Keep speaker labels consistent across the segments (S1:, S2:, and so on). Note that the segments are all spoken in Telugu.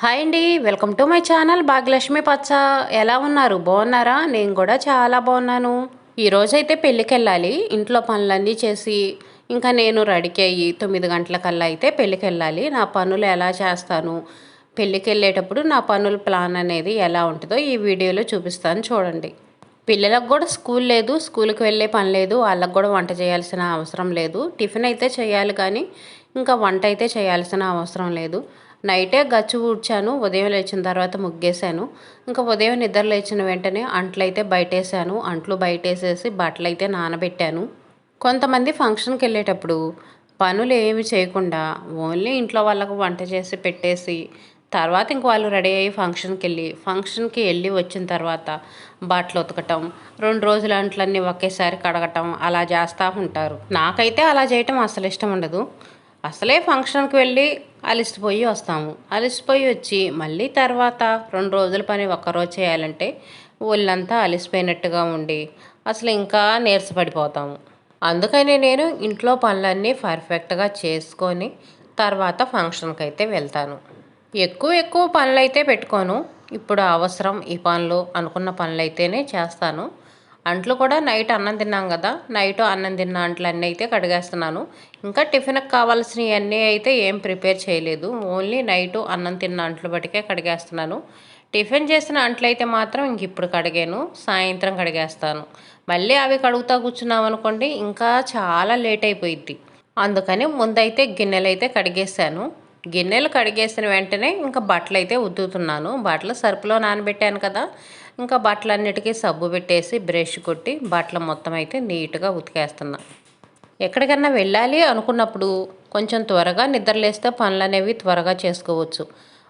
S1: హాయ్ అండి welcome to my channel Bhagyalakshmi పచ్చ. ఎలా ఉన్నారు? బాగున్నారా? నేను కూడా చాలా బాగున్నాను. ఈరోజైతే పెళ్ళికి వెళ్ళాలి ఇంట్లో పనులన్నీ చేసి ఇంకా నేను రెడీకి అయ్యి తొమ్మిది గంటలకల్లా అయితే పెళ్ళికి వెళ్ళాలి నా పనులు ఎలా చేస్తాను? పెళ్ళికి వెళ్ళేటప్పుడు నా పనుల ప్లాన్ అనేది ఎలా ఉంటుందో ఈ వీడియోలో చూపిస్తాను చూడండి. పిల్లలకు కూడా స్కూల్ లేదు స్కూల్కి వెళ్ళే పని లేదు వాళ్ళకు కూడా వంట చేయాల్సిన అవసరం లేదు. టిఫిన్ అయితే చేయాలి కానీ ఇంకా వంట అయితే చేయాల్సిన అవసరం లేదు. నైటే గచ్చు ఊడ్చాను ఉదయం లేచిన తర్వాత ముగ్గేశాను. ఇంకా ఉదయం నిద్ర లేచిన వెంటనే అంట్లు అయితే బయటేసాను అంట్లు బయటేసేసి బట్టలు అయితే నానబెట్టాను. కొంతమంది ఫంక్షన్కి వెళ్ళేటప్పుడు పనులు ఏమి చేయకుండా ఓన్లీ ఇంట్లో వాళ్ళకు వంట చేసి పెట్టేసి తర్వాత ఇంక వాళ్ళు రెడీ అయ్యి ఫంక్షన్కి వెళ్ళి ఫంక్షన్కి వెళ్ళి వచ్చిన తర్వాత బట్టలు ఉతకటం రెండు రోజుల అంట్లన్నీ ఒకేసారి కడగటం అలా చేస్తూ ఉంటారు. నాకైతే అలా చేయటం అసలు ఇష్టం ఉండదు. అసలే ఫంక్షన్కి వెళ్ళి అలిసిపోయి వస్తాము. అలిసిపోయి వచ్చి మళ్ళీ తర్వాత రెండు రోజుల పని ఒక్కరోజు చేయాలంటే ఒళ్ళంతా అలిసిపోయినట్టుగా ఉండి అసలు ఇంకా నీరసపడిపోతాము అందుకనే నేను ఇంట్లో పనులన్నీ పర్ఫెక్ట్గా చేసుకొని తర్వాత ఫంక్షన్కి అయితే వెళ్తాను. ఎక్కువ ఎక్కువ పనులు అయితే పెట్టుకోను. ఇప్పుడు అవసరం ఈ పనులు అనుకున్న పనులు అయితేనే చేస్తాను. అంట్లు కూడా నైట్ అన్నం తిన్నాం కదా నైట్ అన్నం తిన్న అంట్లు అన్నీ అయితే కడిగేస్తున్నాను. ఇంకా టిఫిన్కి కావాల్సినవి అన్నీ అయితే ఏం ప్రిపేర్ చేయలేదు. ఓన్లీ నైట్ అన్నం తిన్న అంట్లు బట్టికే కడిగేస్తున్నాను. టిఫిన్ చేసిన అంట్లు అయితే మాత్రం ఇంక ఇప్పుడు కడిగాను సాయంత్రం కడిగేస్తాను. మళ్ళీ అవి కడుగుతా కూర్చున్నాం అనుకోండి ఇంకా చాలా లేట్ అయిపోయిద్ది. అందుకని ముందైతే గిన్నెలు అయితే కడిగేసాను గిన్నెలు కడిగేసిన వెంటనే ఇంకా బట్టలు అయితే ఉద్దుతున్నాను బట్టలు సరుపులో నానబెట్టాను కదా ఇంకా బట్టలన్నిటికీ సబ్బు పెట్టేసి బ్రష్ కొట్టి బట్టలు మొత్తం అయితే నీట్గా ఉతికేస్తున్నా. ఎక్కడికన్నా వెళ్ళాలి అనుకున్నప్పుడు కొంచెం త్వరగా నిద్రలేస్తే పనులు అనేవి త్వరగా చేసుకోవచ్చు.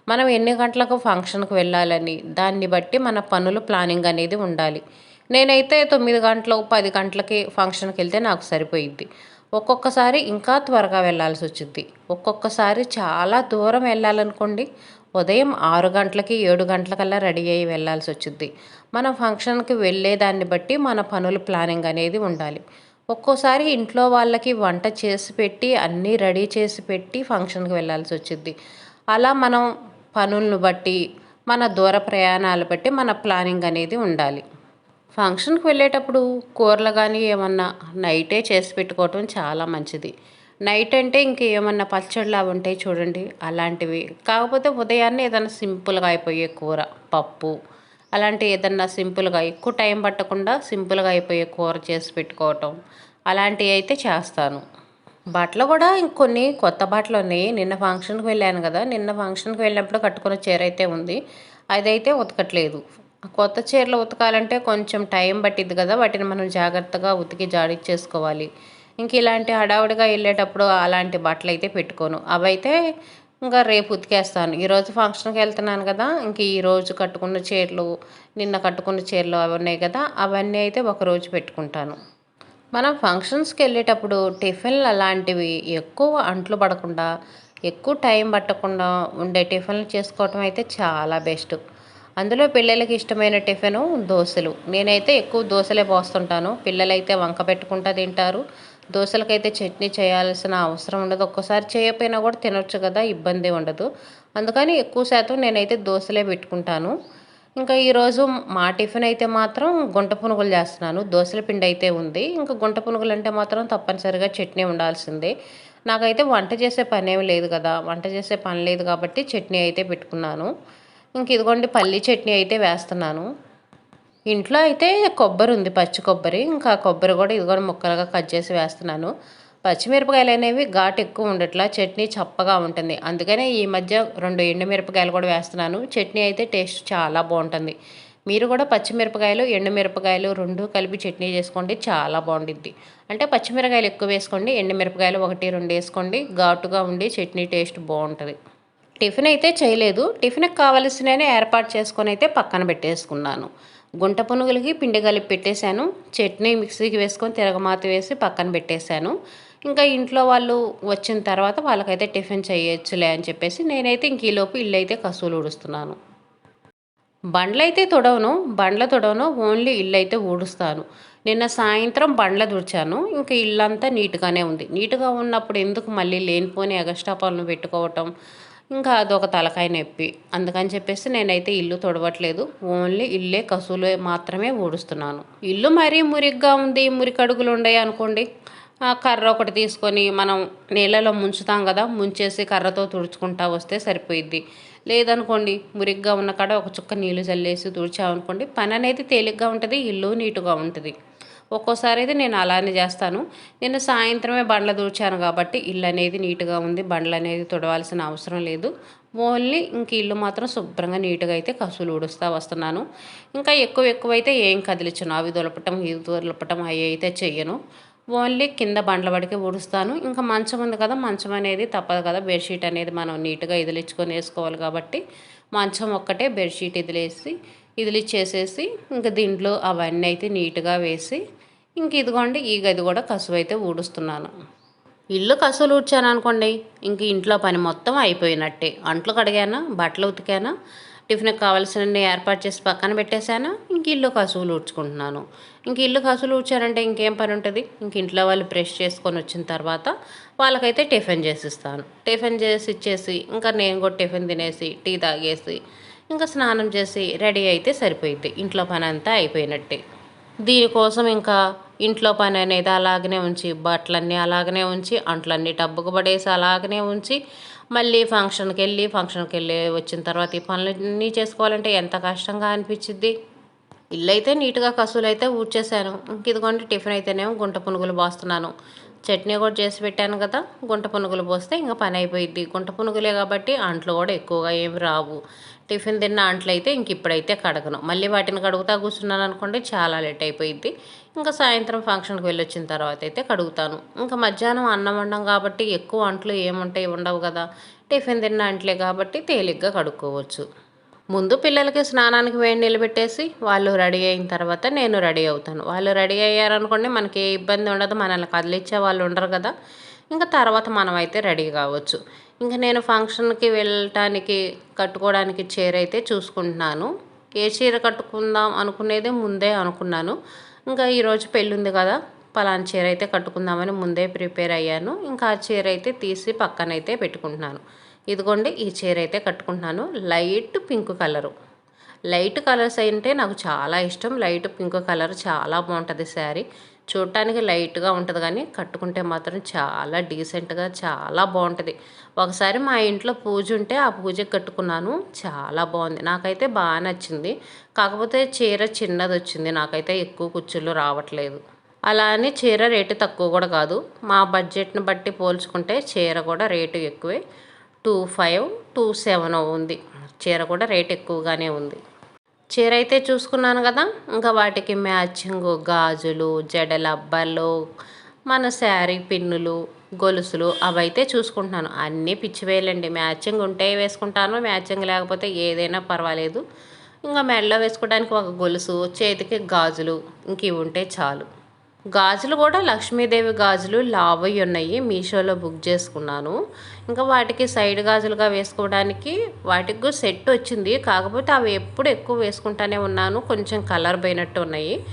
S1: మనం ఎన్ని గంటలకు ఫంక్షన్కి వెళ్ళాలని దాన్ని బట్టి మన పనులు ప్లానింగ్ అనేది ఉండాలి. నేనైతే తొమ్మిది గంటలు పది గంటలకి ఫంక్షన్కి వెళ్తే నాకు సరిపోయిద్ది. ఒక్కొక్కసారి ఇంకా త్వరగా వెళ్ళాల్సి వచ్చింది ఒక్కొక్కసారి చాలా దూరం వెళ్ళాలనుకోండి ఉదయం ఆరు గంటలకి ఏడు గంటలకల్లా రెడీ అయ్యి వెళ్ళాల్సి వచ్చింది. మనం ఫంక్షన్కి వెళ్ళేదాన్ని బట్టి మన పనుల ప్లానింగ్ అనేది ఉండాలి. ఒక్కోసారి ఇంట్లో వాళ్ళకి వంట చేసి పెట్టి అన్నీ రెడీ చేసి పెట్టి ఫంక్షన్కి వెళ్ళాల్సి వచ్చింది. అలా మనం పనులను బట్టి మన దూర ప్రయాణాలు బట్టి మన ప్లానింగ్ అనేది ఉండాలి. ఫంక్షన్కి వెళ్ళేటప్పుడు కూరలు కానీ ఏమన్నా నైటే చేసి పెట్టుకోవటం చాలా మంచిది. నైట్ అంటే ఇంకేమన్నా పచ్చడిలా ఉంటాయి చూడండి అలాంటివి. కాకపోతే ఉదయాన్నే ఏదైనా సింపుల్గా అయిపోయే కూర పప్పు అలాంటి ఏదన్నా సింపుల్గా ఎక్కువ టైం పట్టకుండా సింపుల్గా అయిపోయే కూర చేసి పెట్టుకోవటం అలాంటివి అయితే చేస్తాను. బట్టలు కూడా ఇంకొన్ని కొత్త బట్టలు ఉన్నాయి నిన్న ఫంక్షన్కి వెళ్ళాను కదా నిన్న ఫంక్షన్కి వెళ్ళినప్పుడు కట్టుకున్న చీర అయితే ఉంది. అదైతే ఉతకట్లేదు. కొత్త చీరలు ఉతకాలంటే కొంచెం టైం పట్టిద్ది కదా వాటిని మనం జాగ్రత్తగా ఉతికి జాడిచ్చేసుకోవాలి ఇంక ఇలాంటి హడావుడిగా వెళ్ళేటప్పుడు అలాంటి బట్టలు అయితే పెట్టుకోను. అవైతే ఇంకా రేపు ఉతికేస్తాను. ఈరోజు ఫంక్షన్కి వెళ్తున్నాను కదా ఇంక ఈరోజు కట్టుకున్న చీరలు నిన్న కట్టుకున్న చీరలు అవి ఉన్నాయి కదా అవన్నీ అయితే ఒకరోజు పెట్టుకుంటాను. మనం ఫంక్షన్స్కి వెళ్ళేటప్పుడు టిఫిన్లు అలాంటివి ఎక్కువ అంట్లు పడకుండా ఎక్కువ టైం పట్టకుండా ఉండే టిఫిన్లు చేసుకోవటం అయితే చాలా బెస్ట్. అందులో పిల్లలకి ఇష్టమైన టిఫిను దోశలు. నేనైతే ఎక్కువ దోశలే పోస్తుంటాను. పిల్లలైతే వంక పెట్టుకుంటా తింటారు. దోశలకైతే చట్నీ చేయాల్సిన అవసరం ఉండదు. ఒక్కసారి చేయకపోయినా కూడా తినొచ్చు కదా ఇబ్బంది ఉండదు. అందుకని ఎక్కువ శాతం నేనైతే దోశలే పెట్టుకుంటాను. ఇంకా ఈరోజు మా టిఫిన్ అయితే మాత్రం గుంట పునుగులు చేస్తున్నాను. దోశల పిండి అయితే ఉంది. ఇంకా గుంట పునుగులు అంటే మాత్రం తప్పనిసరిగా చట్నీ ఉండాల్సిందే. నాకైతే వంట చేసే పని ఏమి లేదు కదా వంట చేసే పని లేదు కాబట్టి చట్నీ అయితే పెట్టుకున్నాను. ఇంక ఇదిగోండి పల్లీ చట్నీ అయితే వేస్తున్నాను. ఇంట్లో అయితే కొబ్బరి ఉంది పచ్చి కొబ్బరి. ఇంకా కొబ్బరి కూడా ఇది కూడా ముక్కలుగా కట్ చేసి వేస్తున్నాను. పచ్చిమిరపకాయలు అనేవి ఘాటు ఎక్కువ ఉండట్లా చట్నీ చప్పగా ఉంటుంది. అందుకనే ఈ మధ్య రెండు ఎండుమిరపకాయలు కూడా వేస్తున్నాను. చట్నీ అయితే టేస్ట్ చాలా బాగుంటుంది. మీరు కూడా పచ్చిమిరపకాయలు ఎండుమిరపకాయలు రెండు కలిపి చట్నీ చేసుకోండి చాలా బాగుండిద్ది. అంటే పచ్చిమిరకాయలు ఎక్కువ వేసుకోండి ఎండుమిరపకాయలు ఒకటి రెండు వేసుకోండి ఘాటుగా ఉండి చట్నీ టేస్ట్ బాగుంటుంది. టిఫిన్ అయితే చేయలేదు. టిఫిన్కి కావలసినవి ఏర్పాటు చేసుకొని అయితే పక్కన పెట్టేసుకున్నాను. గుంట పునుగులకి పిండి కలిపి పెట్టేశాను. చట్నీ మిక్సీకి వేసుకొని తిరగమాత వేసి పక్కన పెట్టేశాను. ఇంకా ఇంట్లో వాళ్ళు వచ్చిన తర్వాత వాళ్ళకైతే టిఫిన్ చేయొచ్చులే అని చెప్పేసి నేనైతే ఇంక ఈలోపు ఇల్లు అయితే కసువులు ఊడుస్తున్నాను. బండ్లు అయితే తొడవను. బండ్ల తొడవను ఓన్లీ ఇల్లు అయితే ఊడుస్తాను. నిన్న సాయంత్రం బండ్ల తుడిచాను. ఇంకా ఇల్లంతా నీట్గానే ఉంది. నీట్గా ఉన్నప్పుడు ఎందుకు మళ్ళీ లేనిపోని ఎగస్ట్రా పెట్టుకోవటం? ఇంకా అదొక తలకాయ నొప్పి. అందుకని చెప్పేసి నేనైతే ఇల్లు తొడవట్లేదు. ఓన్లీ ఇల్లే కసువులు మాత్రమే ఊడుస్తున్నాను. ఇల్లు మరీ మురిగ్గా ఉంది మురికడుగులు ఉన్నాయి అనుకోండి. ఆ కర్ర ఒకటి తీసుకొని మనం నీళ్ళలో ముంచుతాం కదా ముంచేసి కర్రతో తుడుచుకుంటా వస్తే సరిపోయిద్ది. లేదనుకోండి మురిగ్గా ఉన్న కాడ ఒక చుక్క నీళ్ళు చల్లేసి తుడిచామనుకోండి పని అనేది తేలిగ్గా ఉంటుంది ఇల్లు నీటుగా ఉంటుంది. ఒక్కోసారి అయితే నేను అలానే చేస్తాను. నేను సాయంత్రమే బండ్ల దూర్చాను కాబట్టి ఇల్లు అనేది నీట్గా ఉంది. బండ్లు అనేది తుడవాల్సిన అవసరం లేదు. ఓన్లీ ఇంక ఇల్లు మాత్రం శుభ్రంగా నీట్గా అయితే కసులు ఊడుస్తూ వస్తున్నాను. ఇంకా ఎక్కువ ఎక్కువైతే ఏం కదిలించను. అవి దొలపటం ఇది దొలపటం అవి అయితే చెయ్యను. ఓన్లీ కింద బండ్ల పడికి ఊడుస్తాను. ఇంకా మంచం ఉంది కదా మంచం అనేది తప్పదు కదా. బెడ్షీట్ అనేది మనం నీట్గా ఇదిలించుకొని వేసుకోవాలి కాబట్టి మంచం ఒక్కటే బెడ్షీట్ ఇదిలేసి ఇదిలిచ్చేసేసి ఇంకా దీంట్లో అవన్నీ అయితే నీట్గా వేసి ఇంక ఇదిగోండి ఈ గది కూడా కసువు అయితే ఊడుస్తున్నాను. ఇల్లు కసులు ఊడ్చాను అనుకోండి ఇంక ఇంట్లో పని మొత్తం అయిపోయినట్టే. అంట్లు కడిగానా బట్టలు ఉతికానా టిఫిన్కి కావాల్సినవి ఏర్పాటు చేసి పక్కన పెట్టేశాను ఇంక ఇల్లు కసువులు ఊడ్చుకుంటున్నాను. ఇంక ఇల్లు కసువులు ఊడ్చారంటే ఇంకేం పని ఉంటుంది? ఇంక ఇంట్లో వాళ్ళు బ్రష్ చేసుకొని వచ్చిన తర్వాత వాళ్ళకైతే టిఫిన్ చేసిస్తాను. టిఫిన్ చేసి ఇచ్చేసి ఇంకా నేను కూడా టిఫిన్ తినేసి టీ తాగేసి ఇంకా స్నానం చేసి రెడీ అయితే సరిపోయింది ఇంట్లో పని అంతా అయిపోయినట్టే. దీనికోసం ఇంకా ఇంట్లో పని అనేది అలాగనే ఉంచి బట్టలన్నీ అలాగనే ఉంచి అంట్లన్నీ డబ్బుకు పడేసి అలాగనే ఉంచి మళ్ళీ ఫంక్షన్కి వెళ్ళి ఫంక్షన్కి వెళ్ళి వచ్చిన తర్వాత ఈ పనులన్నీ చేసుకోవాలంటే ఎంత కష్టంగా అనిపించిద్ది. ఇల్లు అయితే నీట్గా కసులు అయితే ఊడ్చేసాను ఇంక ఇదిగోండి టిఫిన్ అయితేనేమో గుంట పునుగులు పోస్తున్నాను. చట్నీ కూడా చేసి పెట్టాను కదా గుంట పునుగులు పోస్తే ఇంకా పని అయిపోయింది గుంట పునుగులే కాబట్టి అంట్లు కూడా ఎక్కువగా ఏమి రావు. టిఫిన్ తిన్న అంట్లు అయితే ఇంక ఇప్పుడైతే కడగను. మళ్ళీ వాటిని కడుగుతా కూర్చున్నాను అనుకోండి చాలా లేట్ అయిపోయింది ఇంకా సాయంత్రం ఫంక్షన్కి వెళ్ళి వచ్చిన తర్వాత అయితే కడుగుతాను. ఇంకా మధ్యాహ్నం అన్నం వండం కాబట్టి ఎక్కువ అంట్లు ఏముంటాయి ఉండవు కదా. టిఫిన్ తిన్న అంట్లే కాబట్టి తేలిగ్గా కడుక్కోవచ్చు. ముందు పిల్లలకి స్నానానికి వేడి నిలబెట్టేసి వాళ్ళు రెడీ అయిన తర్వాత నేను రెడీ అవుతాను. వాళ్ళు రెడీ అయ్యారనుకోండి మనకి ఏ ఇబ్బంది ఉండదు. మనల్ని కదిలిచ్చే వాళ్ళు ఉండరు కదా. ఇంకా తర్వాత మనం అయితే రెడీ కావచ్చు. ఇంకా నేను ఫంక్షన్కి వెళ్ళటానికి కట్టుకోవడానికి చీర అయితే చూసుకుంటున్నాను. ఏ చీర కట్టుకుందాం అనుకునేది ముందే అనుకున్నాను. ఇంకా ఈరోజు పెళ్ళి ఉంది కదా పలానా చీర అయితే కట్టుకుందామని ముందే ప్రిపేర్ అయ్యాను. ఇంకా ఆ చీర అయితే తీసి పక్కనైతే పెట్టుకుంటున్నాను. ఇదిగోండి ఈ చీర అయితే కట్టుకుంటున్నాను. Light pink colour. Light colours అంటే నాకు చాలా ఇష్టం. లైట్ పింక్ కలర్ చాలా బాగుంటుంది శారీ. చూడటానికి లైట్గా ఉంటుంది కానీ కట్టుకుంటే మాత్రం చాలా డీసెంట్గా చాలా బాగుంటుంది. ఒకసారి మా ఇంట్లో పూజ ఉంటే ఆ పూజకి కట్టుకున్నాను. చాలా బాగుంది. నాకైతే బాగా నచ్చింది. కాకపోతే చీర చిన్నది వచ్చింది. నాకైతే ఎక్కువ కుచ్చులు రావట్లేదు. అలా అని చీర రేటు తక్కువ కూడా కాదు. మా బడ్జెట్ని బట్టి పోల్చుకుంటే చీర కూడా రేటు ఎక్కువే. టూ ఫైవ్ టూ సెవెన్ ఉంది. చీర కూడా రేట్ ఎక్కువగానే ఉంది. చీర అయితే చూసుకున్నాను కదా ఇంకా వాటికి మ్యాచింగ్ గాజులు జడల అబ్బాలు మన శారీ పిన్నులు గొలుసులు అవైతే చూసుకుంటున్నాను. అన్నీ పిచ్చివేయాలండి మ్యాచింగ్ ఉంటే వేసుకుంటాను మ్యాచింగ్ లేకపోతే ఏదైనా పర్వాలేదు. ఇంకా మెడలో వేసుకోవడానికి ఒక గొలుసు చేతికి గాజులు ఇంక ఇవి ఉంటే చాలు. గాజులు కూడా లక్ష్మీదేవి గాజులు లావయ్యి ఉన్నాయి. మీషోలో బుక్ చేసుకున్నాను. ఇంకా వాటికి సైడ్ గాజులుగా వేసుకోవడానికి వాటికి కూడా సెట్ వచ్చింది. కాకపోతే అవి ఎప్పుడు ఎక్కువ వేసుకుంటానే ఉన్నాను. కొంచెం కలర్ పోయినట్టు ఉన్నాయి.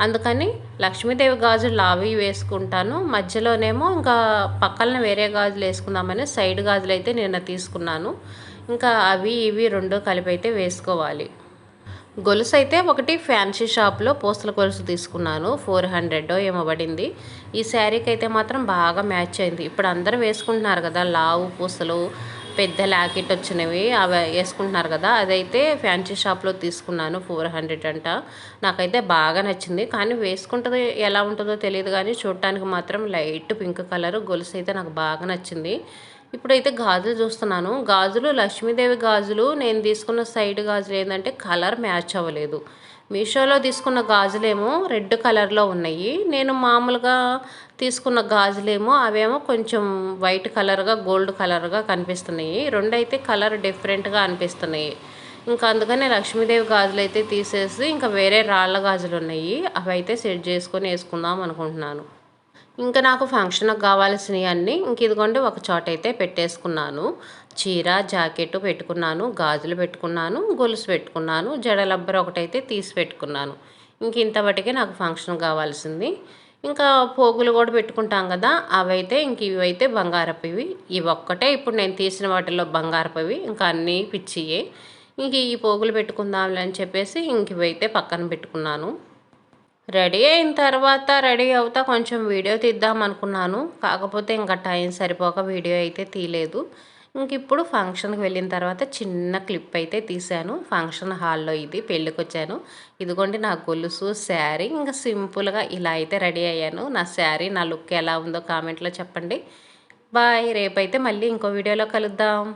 S1: అందుకని లక్ష్మీదేవి గాజులు లావి వేసుకుంటాను. మధ్యలోనేమో ఇంకా పక్కన వేరే గాజులు వేసుకుందామని సైడ్ గాజులు అయితే నిన్న తీసుకున్నాను. ఇంకా అవి ఇవి రెండు కలిపి అయితే వేసుకోవాలి. గొలుసు అయితే ఒకటి ఫ్యాన్సీ షాప్లో పూసల గొలుసు తీసుకున్నాను. ఫోర్ హండ్రెడ్ ఏమో పడింది. ఈ శారీకి అయితే మాత్రం బాగా మ్యాచ్ అయింది. ఇప్పుడు అందరూ వేసుకుంటున్నారు కదా లావు పూసలు పెద్ద లాకెట్ వచ్చినవి అవి వేసుకుంటున్నారు కదా అదైతే ఫ్యాన్సీ షాప్లో తీసుకున్నాను ఫోర్ హండ్రెడ్ అంట. నాకైతే బాగా నచ్చింది. కానీ వేసుకుంటుంది ఎలా ఉంటుందో తెలియదు కానీ చూడటానికి మాత్రం లైట్ పింక్ కలర్ గొలుసు అయితే నాకు బాగా నచ్చింది. ఇప్పుడైతే గాజులు చూస్తున్నాను. గాజులు లక్ష్మీదేవి గాజులు నేను తీసుకున్న సైడ్ గాజులు ఏంటంటే కలర్ మ్యాచ్ అవ్వలేదు. మీషోలో తీసుకున్న గాజులేమో రెడ్ కలర్లో ఉన్నాయి. నేను మామూలుగా తీసుకున్న గాజులేమో అవేమో కొంచెం వైట్ కలర్గా గోల్డ్ కలర్గా కనిపిస్తున్నాయి. రెండు అయితే కలర్ డిఫరెంట్గా అనిపిస్తున్నాయి. ఇంకా అందుకని లక్ష్మీదేవి గాజులు అయితే తీసేసి ఇంకా వేరే రాళ్ళ గాజులు ఉన్నాయి అవి అయితే సెట్ చేసుకొని వేసుకుందాం అనుకుంటున్నాను. ఇంకా నాకు ఫంక్షన్కి కావాల్సినవి అన్నీ ఇంక ఇదిగోండి ఒక చోట అయితే పెట్టేసుకున్నాను. చీర జాకెట్ పెట్టుకున్నాను గాజులు పెట్టుకున్నాను గొలుసు పెట్టుకున్నాను జడలబ్బర్ ఒకటైతే తీసి పెట్టుకున్నాను. ఇంక ఇంతవటికే నాకు ఫంక్షన్ కావాల్సింది. ఇంకా పోగులు కూడా పెట్టుకుంటాం కదా అవైతే ఇంక ఇవైతే బంగారపువి ఇవి. ఒక్కటే ఇప్పుడు నేను తీసిన వాటిలో బంగారపువి ఇంకా అన్నీ పిచ్చియే. ఇంక ఈ పోగులు పెట్టుకుందాంలే అని చెప్పేసి ఇంక ఇవైతే పక్కన పెట్టుకున్నాను. రెడీ అయిన తర్వాత రెడీ అవుతా కొంచెం వీడియో తీద్దాం అనుకున్నాను. కాకపోతే ఇంకా టైం సరిపోక వీడియో అయితే తీయలేదు. ఇంక ఇప్పుడు ఫంక్షన్కి వెళ్ళిన తర్వాత చిన్న క్లిప్ అయితే తీశాను. ఫంక్షన్ హాల్లో ఇది పెళ్ళికి వచ్చాను ఇదిగోండి నా గొలుసు శారీ. ఇంకా సింపుల్గా ఇలా అయితే రెడీ అయ్యాను. నా శారీ నా లుక్ ఎలా ఉందో కామెంట్లో చెప్పండి. బాయ్. రేపైతే మళ్ళీ ఇంకో వీడియోలో కలుద్దాం.